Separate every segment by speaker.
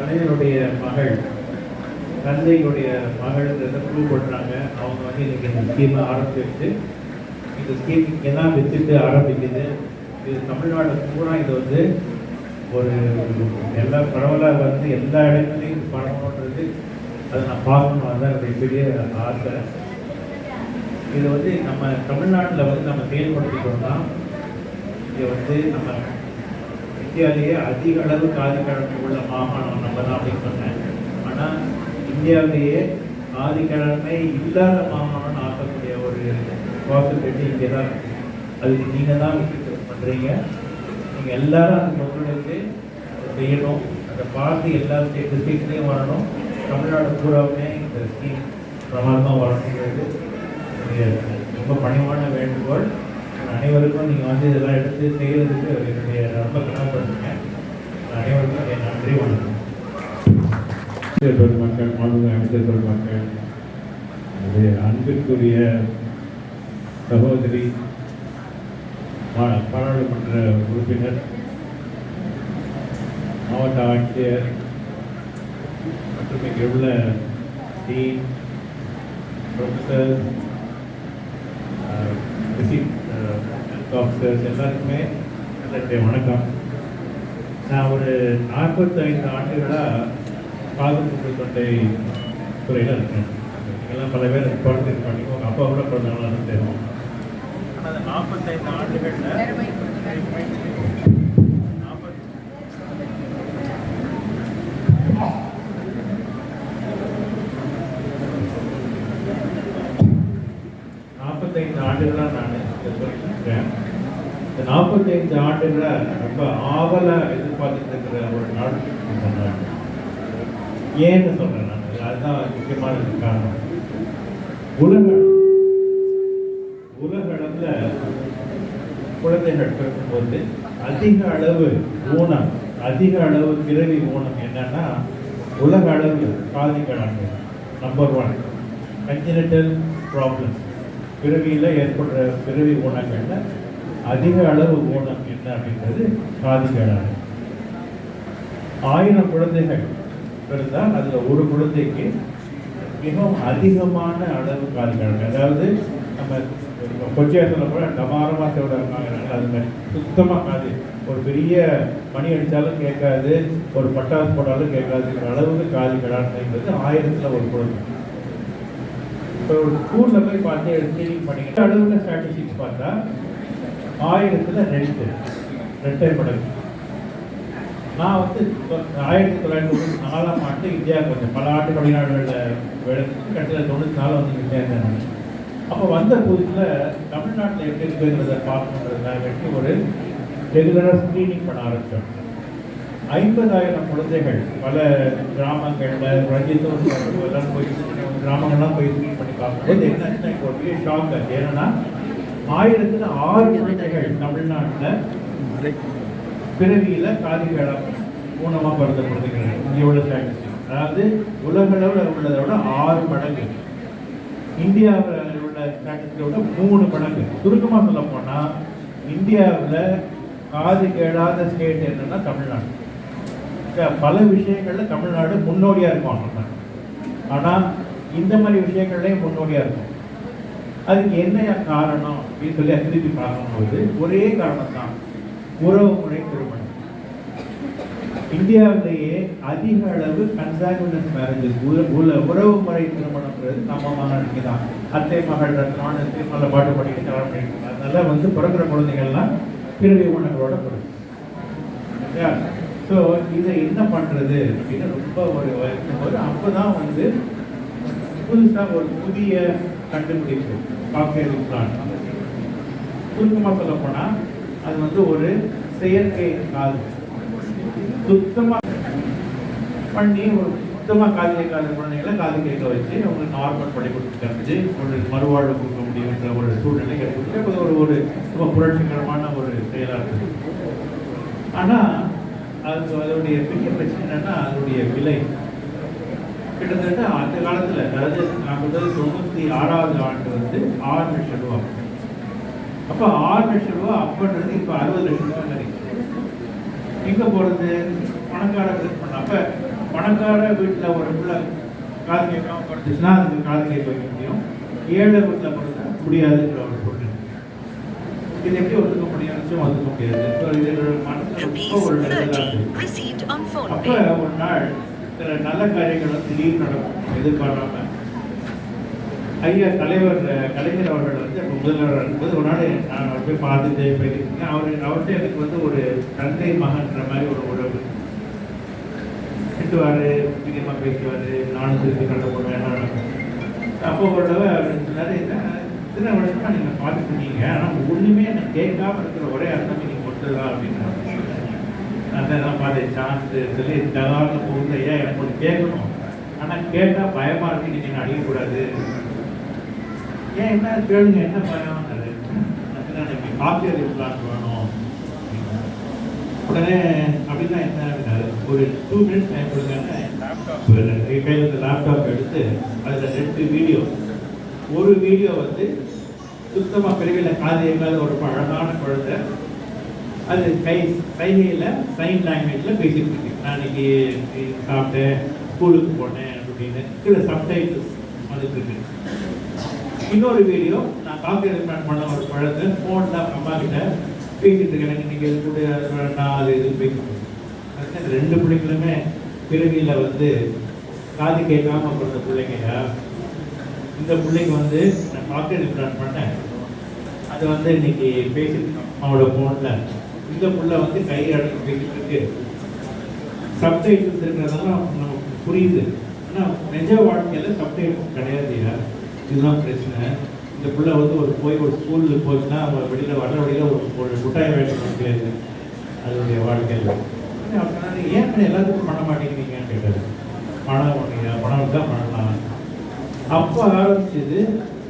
Speaker 1: கலைஞருடைய மகள் தந்தையுடைய மகள்ன்றத குழு பண்ணுறாங்க அவங்க வந்து இன்னைக்கு இந்த ஸ்கீமை ஆரம்பிச்சு இந்த ஸ்கீம் இங்கே தான் வச்சுட்டு ஆரம்பிக்குது? இது தமிழ்நாடு பூரா இது வந்து ஒரு எல்லா பரவலாக வந்து எல்லா இடத்துலையும் பண்ணணுன்றது அதை நான் பார்க்கணும். அதுதான் என்னுடைய பெரிய ஆசை. இது வந்து நம்ம தமிழ்நாட்டில் வந்து நம்ம செயல்படுத்திட்டோம்னா இதை வந்து நம்ம இந்தியாவிலேயே அதிக அளவு காதி கலப்பு உள்ள மாகாணம் நம்ம தான் அப்படின்னு சொன்னாங்க. ஆனால் இந்தியாவிலேயே காதி கிழமை இல்லாத மாகாணம் ஆக்கக்கூடிய ஒரு பாசிபிலிட்டி இங்கே தான் அதுக்கு நீங்கள் தான் பண்ணுறீங்க நீங்கள் எல்லாரும் அந்த மக்களுக்கு செய்யணும். அதை பார்த்து எல்லா ஸ்டேட் டிஸ்ட்ரிக்ட்லேயும் வரணும். தமிழ்நாடு பூராவுமே இந்த ஸ்கீம் பிரமாதமாக வரணுங்கிறது ரொம்ப பணிவான வேண்டுகோள். அனைவருக்கும் நீங்கள் வந்து இதெல்லாம் எடுத்து செய்கிறதுக்கு என்னுடைய ரொம்ப கடமைப்படுத்துங்க அனைவருக்கும் என் நன்றி வணக்கம்.
Speaker 2: பெருமக்கள் மாண்புமிகு அமைச்சர் பெருமக்கள் என்னுடைய அன்பிற்குரிய சகோதரி பாராளுமன்ற உறுப்பினர் மாவட்ட ஆட்சியர் மற்றும் இங்கே உள்ள டீன் ப்ரொஃபஸர் விசிட் ஆஃபீஸர்ஸ் எல்லாருக்குமே என்னுடைய வணக்கம். நான் ஒரு நாற்பத்தைந்து ஆண்டுகளாக பாதுகாப்பு தொண்டை துறையில் இருக்கேன். எல்லாம் பல பேர் குழந்தைங்க பண்ணி உங்கள் அப்பா கூட பிறந்தவங்களாம் தெரியும்.
Speaker 1: ஆனால் அந்த நாற்பத்தைந்து ஆண்டுகளில் நாற்பத்தைந்து ஆண்டுகளாக நான் இந்த துறையில் இருக்கேன். இந்த நாற்பத்தைந்து ஆண்டுகளை ரொம்ப ஆவலாக எதிர்பார்த்துட்டு ஒரு நாடு இந்த நாள். ஏன்னு சொல்றேன் நான். அதுதான் முக்கியமான காரணம். உலக உலக அளவுல குழந்தைகள் பிறக்கும்போது அதிக அளவு ஊனம் அதிக அளவு பிறவி ஊனம் என்னன்னா உலக அளவு காதிகளாங்க நம்பர் ஒன் கன்ஜினட்டல் ப்ராப்ளம் பிறவியில் ஏற்படுற பிறவி ஊனங்களில் அதிக அளவு ஊனம் என்ன அப்படின்றது? காதிகளாகும் ஆயிரம் குழந்தைகள் பிறந்தால் அதில் ஒரு குழந்தைக்கு மிகவும் அதிகமான அளவு காதுகள் அதாவது நம்ம கொச்சேரத்தில் கூட டமாரமாக தேவை இருக்காங்க அது மாதிரி சுத்தமாக காது ஒரு பெரிய மணி அடித்தாலும் கேட்காது ஒரு பட்டாசு போட்டாலும் கேட்காதுங்கிற அளவுக்கு காது கிடான்றது ஆயிரத்தில் ஒரு குழந்தை. இப்போ ஒரு ஸ்கூலில் போய் பார்த்து எடுத்து பண்ணிக்கிட்டு அளவில் ஸ்ட்ராட்டஜிக்ஸ் பார்த்தா ஆயிரத்தில் ரெண்டு ரெட்டை மடங்கு நான் வந்து ஆயிரத்தி தொள்ளாயிரத்தி தொண்ணூற்றி நாலாம் ஆண்டு இந்தியாவுக்கு வந்தேன் பல ஆண்டு வெளிநாடுகளில் வேலை செஞ்சு தொண்ணூற்றி நாலு வந்து இங்கே சேர்ந்தேன் நான். அப்போ வந்த புதுசில் தமிழ்நாட்டில் எப்படி இருக்குங்கிறத பார்க்கணுன்றதுக்காக வெட்டி ஒரு ரெகுலராக ஸ்க்ரீனிங் பண்ண ஆரம்பித்தோம் ஐம்பதாயிரம் குழந்தைகள் பல கிராமங்களில் ரஞ்சித்தூர் எல்லாம் போய் கிராமங்கள்லாம் போய் ஸ்க்ரீன் பண்ணி பார்க்கும்போது என்னாச்சுன்னா இப்போ ஒரு பெரிய ஷாக் ஆச்சு. ஏன்னா ஆயிரத்தில் ஆறு குழந்தைகள் தமிழ்நாட்டில் பிறவியில் காதிகள ஊனமாக கருதப்படுகிறது இங்கே உள்ள ஸ்டாட்டிஸ்டிக் அதாவது உலக அளவில் உள்ளதை விட ஆறு மடங்கு. இந்தியாவில் உள்ள ஸ்டாட்டிஸ்டிக்கை விட மூணு மடங்கு. சுருக்கமாக சொல்ல போனால் இந்தியாவில் காது கேளாத ஸ்டேட் என்னன்னா தமிழ்நாடு. பல விஷயங்களில் தமிழ்நாடு முன்னோடியாக இருக்கும் நம்ம ஆனால் இந்த மாதிரி விஷயங்கள்லையும் முன்னோடியாக இருக்கும். அதுக்கு என்ன காரணம் அப்படின்னு சொல்லி திருப்பி பார்க்கும்போது ஒரே காரணம் தான் உறவு முறை திருமணம் இந்தியாவிலேயே அதிக அளவு கன்சாங்குனஸ் மேரேஜஸ் உறவு முறை திருமணம்ன்றது நம்ம மகனுக்கு தான் அத்தை மகள் ரத்னான் நல்ல பாட்டு படிக்க கல்யாணம் பண்ணிட்டு அதனால வந்து பிறக்கிற குழந்தைகள்லாம் பிறவி உணங்களோட பிறகு. ஸோ இதை என்ன பண்ணுறது அப்படின்னு ரொம்ப ஒரு அப்போ தான் வந்து புதுசாக ஒரு புதிய கண்டுபிடிப்பு. காக்கேரி பிளான் சுருக்கமாக சொல்ல போனால் அது வந்து ஒரு செயற்கை காது. சுத்தமாக பண்ணி ஒரு சுத்தமாக காது கேட்காத குழந்தைகளை காது கேட்க வச்சு அவங்களுக்கு நார்மல் பண்ணி கொடுத்துட்டு ஒரு மறுவாழ்வு கொடுக்க முடியுன்ற ஒரு சூழ்நிலை கிடைக்கிறது அது ஒரு ஒரு ரொம்ப புரட்சிகரமான ஒரு செயலாக இருக்குது. ஆனால் அது அதோடைய பெரிய பிரச்சனை என்னன்னா அதோடைய விலை. கிட்டத்தட்ட அந்த காலத்தில் அதாவது நான் சொல்றது தொண்ணூற்றி ஆறாவது ஆண்டு வந்து ஆறு லட்சம் ரூபா அப்போ ஆறு லட்சம் ரூபா அப்பன்றது இப்போ அறுபது லட்சம் ரூபா கிடைக்கும் எங்கே போகிறது பணக்காரர்களுக்கு பண்ண. அப்போ பணக்கார வீட்டில் ஒரு பிள்ளை காது கேட்காம படுத்துச்சுன்னா அதுக்கு காது கேட்க வைக்க முடியும். ஏழை வீட்டில் படுத்தா முடியாதுங்கிற ஒரு பொண்ணு இது எப்படி ஒத்துக்க முடியும்? நிச்சயம் ஒத்துக்க முடியாது. ஸோ இது மனசில் ஒரு இதா
Speaker 3: 30
Speaker 1: இருக்கு.
Speaker 3: received on phone
Speaker 1: அப்போ. ஒரு நாள் சில நல்ல காரியங்கள் வந்து திடீர்னு நடக்கும். எதிர்பாராம. ஐயா தலைவர் கலைஞர் அவர்கள் வந்து அப்போ முதல்வர் இருக்கும்போது ஒரு நாள் நான் போய் பார்த்து போயிருக்கேன் அவர் அவர்கிட்ட எனக்கு வந்து ஒரு தந்தை மகன்ற மாதிரி ஒரு உறவு. திட்டுவார் பிரியமாக பேசுவார் நானும் திருப்பி கண்ட போடுவேன் அப்போ ஒரு தடவை அவர் சொன்னார் என்ன இத்தனை வருஷமாக நீங்கள் பார்த்துருக்கீங்க ஆனால் ஒன்றுமே நான் கேட்காம இருக்கிற ஒரே அர்த்தம் நீங்கள் கொடுத்ததா? அப்படின்னு தான் பார்த்தேன் சான்ஸ் சொல்லி தகாத போகுது ஐயா எனக்கு ஒன்று கேட்கணும். ஆனால் கேட்டால் பயமாக இருக்கு நீங்கள் அழியக்கூடாது ஏன் என்ன கேளுங்க என்ன பயம் எனக்கு காப்பி அறிவிக்கலாம் வேணும். உடனே அப்படின்னா என்ன ஒரு டூ மினிட்ஸ் டைம் கொடுங்க கையில் இந்த லேப்டாப் எடுத்து அதில் ரெண்டு வீடியோ ஒரு வீடியோ வந்து சுத்தமாக பிரிவில் காது எங்காவது ஒரு அழகான குழந்தை அது கை சைகையில் சைன் லாங்குவேஜில் பேசிட்டு இருக்கு. நான் இன்னைக்கு சாப்பிட்டேன் ஸ்கூலுக்கு போனேன் அப்படின்னு. கீழே சப்டைட்டில்ஸ் வந்துட்டு இருக்கு. இன்னொரு வீடியோ நான் காப்பி ரெக்கமெண்ட் பண்ண ஒரு பழத்தை ஃபோனில் அம்மா கிட்ட பேசிட்டு இருக்கேன். எனக்கு இன்னைக்கு இது கூட அது அது இது பேசிட்டு ரெண்டு பிள்ளைங்களுமே பிறவியில் வந்து காது கேட்காம பிறந்த பிள்ளைங்க. இந்த பிள்ளைங்க வந்து நான் காப்பி ரெக்கமெண்ட் பண்ணேன். அது வந்து இன்னைக்கு பேசிட்டு இருக்கோம் அவனோட ஃபோனில் இந்த புள்ள வந்து கை அடக்கி பேசிட்டு இருக்கு. சப்டைட்டில்ஸ் இருக்கிறதெல்லாம் நமக்கு புரியுது. ஆனால் நிஜ வாழ்க்கையில் சப்டைட்டில்ஸ் கிடையாது. இதுதான் பிரச்சனை. இந்த பிள்ளை வந்து ஒரு போய் ஒரு ஸ்கூலில் போச்சுன்னா அவங்க வெளியில் வர வழியில் ஒரு ஒரு முட்டாய் வேலை முடியாது அதனுடைய வாழ்க்கையில். ஏன் எல்லாத்துக்கும் பண்ண மாட்டேங்கிறீங்கன்னு கேட்டாரு. பணம் பண்ணீங்க பணம் தான். பண்ணலாம் அப்போ ஆரம்பிச்சது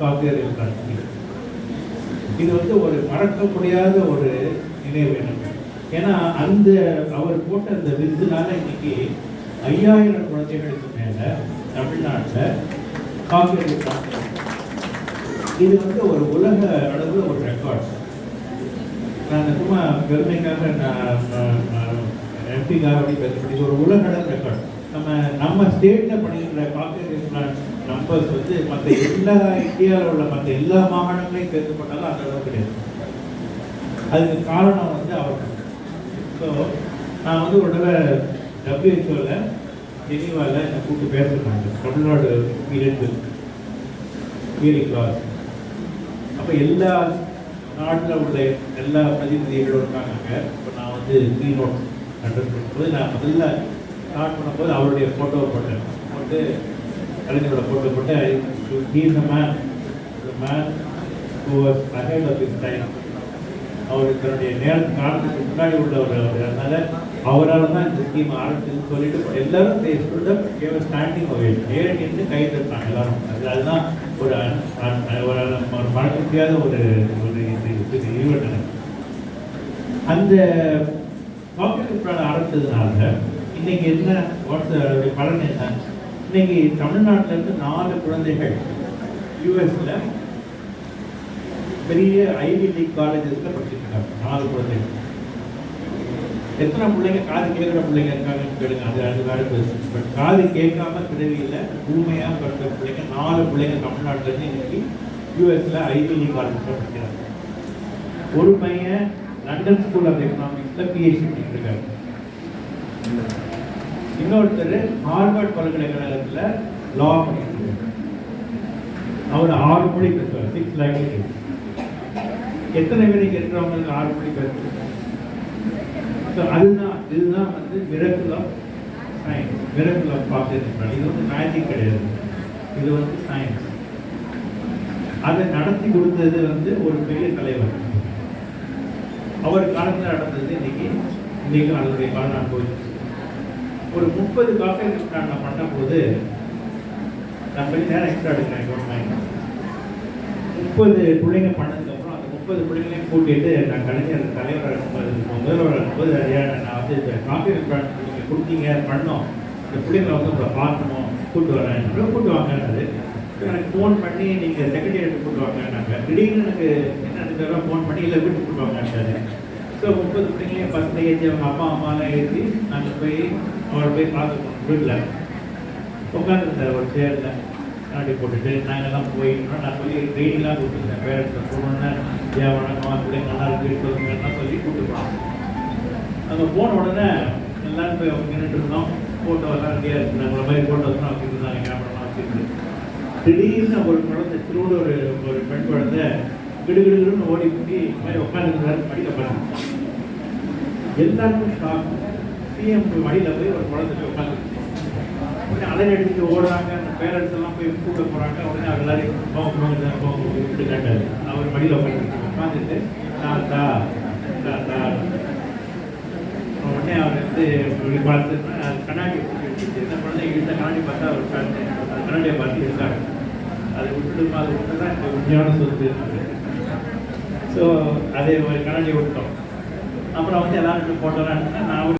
Speaker 1: சாஃப்ட்வேர் கட்சி. இது வந்து ஒரு மறக்க முடியாத ஒரு நினைவு எனக்கு. ஏன்னா அந்த அவர் போட்ட அந்த விருதுனால இன்னைக்கு ஐயாயிரம் குழந்தைகளுக்கு மேலே தமிழ்நாட்டில் காப்பீடு இது வந்து ஒரு உலக அளவில் ஒரு ரெக்கார்ட் நான் சும்மா பெருமைக்காக நான் எம்பி காரடி பேசுகிறேன் இது ஒரு உலக அளவு ரெக்கார்ட் நம்ம நம்ம ஸ்டேட்டில் பண்ணியிருக்கிற காப்பீடு நம்பர்ஸ் வந்து மற்ற எல்லா இந்தியாவில் உள்ள மற்ற எல்லா மாகாணங்களையும் சேர்த்து பண்ணாலும் அந்த அளவுக்கு கிடையாது. அதுக்கு காரணம் வந்து அவர் ஸோ நான் வந்து ஒரு தடவை டபிள்யூஹெச்ஓவில் ஜெனீவாவில் என்னை கூப்பிட்டு பேசுகிறாங்க தமிழ்நாடு இரண்டு ஹியரிங் கிளாஸ் அப்போ எல்லா நாட்டில் உள்ள எல்லா பிரதிநிதிகளும் இருக்காங்க. இப்போ நான் வந்து கீ நோட் கண்டக்ட் பண்ணும்போது நான் முதல்ல ஸ்டார்ட் பண்ணும்போது அவருடைய ஃபோட்டோவை போட்டேன். போட்டு கலைஞரோட ஃபோட்டோ போட்டு he the man the man who was ahead of his time அவர் தன்னுடைய நேரம் காலத்துக்கு முன்னாடி உள்ளவர் அவர் அதனால் அவரால் தான் இந்த ஸ்கீம் ஆரம்பிச்சுன்னு சொல்லிட்டு எல்லாரும் ஸ்டூடெண்ட் ஸ்டாண்டிங் அவே நேரம் நின்று கை தட்டாங்க எல்லாரும். அது அதுதான் ஒரு ஒரு மறக்க முடியாத ஒரு ஒரு இது ஈவெண்ட் அந்த காப்பீட்டு பிளான் ஆரம்பித்ததுனால இன்னைக்கு என்ன வாட்ஸ் பலன் என்ன? இன்னைக்கு தமிழ்நாட்டுல இருந்து நாலு குழந்தைகள் யூஎஸில் பெரிய ஐவி லீக் காலேஜஸில் படிச்சுட்டு இருக்காங்க. நாலு குழந்தைகள். எத்தனை பிள்ளைங்க காது கேட்குற பிள்ளைங்க இருக்காங்கன்னு கேளுங்க. அது அது வேறு பேசு பட் காது கேட்காம பிறவியில் ஊமையா பிறந்த பிள்ளைங்க நாலு பிள்ளைங்க தமிழ்நாட்டில் இருந்து இன்னைக்கு யூஎஸில் ஐவி காலேஜில் படிக்கிறாங்க. ஒரு பையன் லண்டன் ஸ்கூல் ஆஃப் எக்கனாமிக்ஸில் பிஹெச்டி பண்ணிட்டுருக்காரு இன்னொருத்தர் ஹார்வர்ட் பல்கலைக்கழகத்தில் லா பண்ணிட்டு அவர் ஆறு மொழி பேசுவார் சிக்ஸ் லாங்குவேஜ் எத்தனை பேர் இங்க இருக்கிறவங்களுக்கு ஆறு மொழி பேசுவார்? ஸோ அதுதான் இதுதான் வந்து miracle of science miracle of positive இது வந்து மேஜிக் கிடையாது. இது வந்து சயின்ஸ் அதை நடத்தி கொடுத்தது வந்து ஒரு பெரிய தலைவர். அவர் காலத்தில் நடந்தது இன்னைக்கு இன்னைக்கு அதனுடைய பலனாக போயிடுச்சு ஒரு முப்பது காஃபி நான் பண்ணும்போது நான் போய் நேரம் எக்ஸ்ட்ரா எடுக்கிறேன் முப்பது பிள்ளைங்க பண்ணது முப்பது பிள்ளைங்களையும் கூட்டிட்டு நான் கலைஞர் தலைவர் முதல்வர் இருக்கும்போது ஐயா நான் வந்து இந்த காப்பி நீங்கள் கொடுத்தீங்க பண்ணோம். இந்த பிள்ளைங்களை வந்து உங்களை பார்க்கணும் கூட்டு வரேன். கூட்டு வாங்கினது எனக்கு ஃபோன் பண்ணி நீங்கள் செக்ரட்டரியேட் கூட்டு வாங்கினாங்க. திடீர்னு எனக்கு என்ன தடவை ஃபோன் பண்ணி இல்லை வீட்டு கூட்டு வாங்கினாரு ஸோ முப்பது பிள்ளைங்களையும் ஃபஸ்ட் ஏற்றி அவங்க அப்பா அம்மாலாம் ஏற்றி நாங்கள் போய் அவரை போய் பார்த்துக்கணும். வீட்டில் உட்காந்துருந்தார் ஒரு சேரில் கண்ணாடி போட்டுட்டு நாங்கள்லாம் போய் நான் சொல்லி ட்ரெயினிங்லாம் கொடுத்துருந்தேன் பேரண்ட்ஸ் போனோன்னே ஏன் வணக்கம் பிள்ளைங்க நல்லா இருக்கு சொல்லுங்கலாம் சொல்லி கூப்பிட்டு போனோம் அங்கே போன உடனே எல்லாரும் போய் அவங்க நின்றுட்டு இருந்தோம் ஃபோட்டோ எல்லாம் ரெடியாக இருக்கு நம்மள மாதிரி ஃபோட்டோஸ்லாம் வச்சுருந்தாங்க கேமராலாம் வச்சுருந்து திடீர்னு ஒரு குழந்தை திருவோட ஒரு ஒரு பெண் குழந்தை கிடுகிடுன்னு ஓடி போய் மாதிரி உட்காந்துருந்தாரு படிக்க போகிறாங்க எல்லாருக்கும் ஷாக் சிஎம் மடியில் போய் ஒரு குழந்தை உட்காந்து உடனே அலை ஓடுறாங்க அந்த பேரண்ட்ஸ் எல்லாம் போய் கூட்ட போகிறாங்க உடனே அவர் எல்லாரையும் போக போங்க இப்படி கேட்டாரு. அவர் வழியில் உட்காந்து உட்காந்துட்டு தாத்தா தாத்தா உடனே அவர் வந்து இப்படி பார்த்து கண்ணாடி வச்சுட்டு இந்த குழந்தை இழுத்த கண்ணாடி பார்த்தா அவர் உட்காந்து அந்த கண்ணாடியை பார்த்து இருக்காங்க அதை விட்டுடுமா அது விட்டு தான் இந்த உண்மையான சொத்து. ஸோ அதே கண்ணாடி விட்டோம். அப்புறம் வந்து எல்லாருக்கும் ஃபோட்டோலாம் எடுத்தேன். நான் ஒரு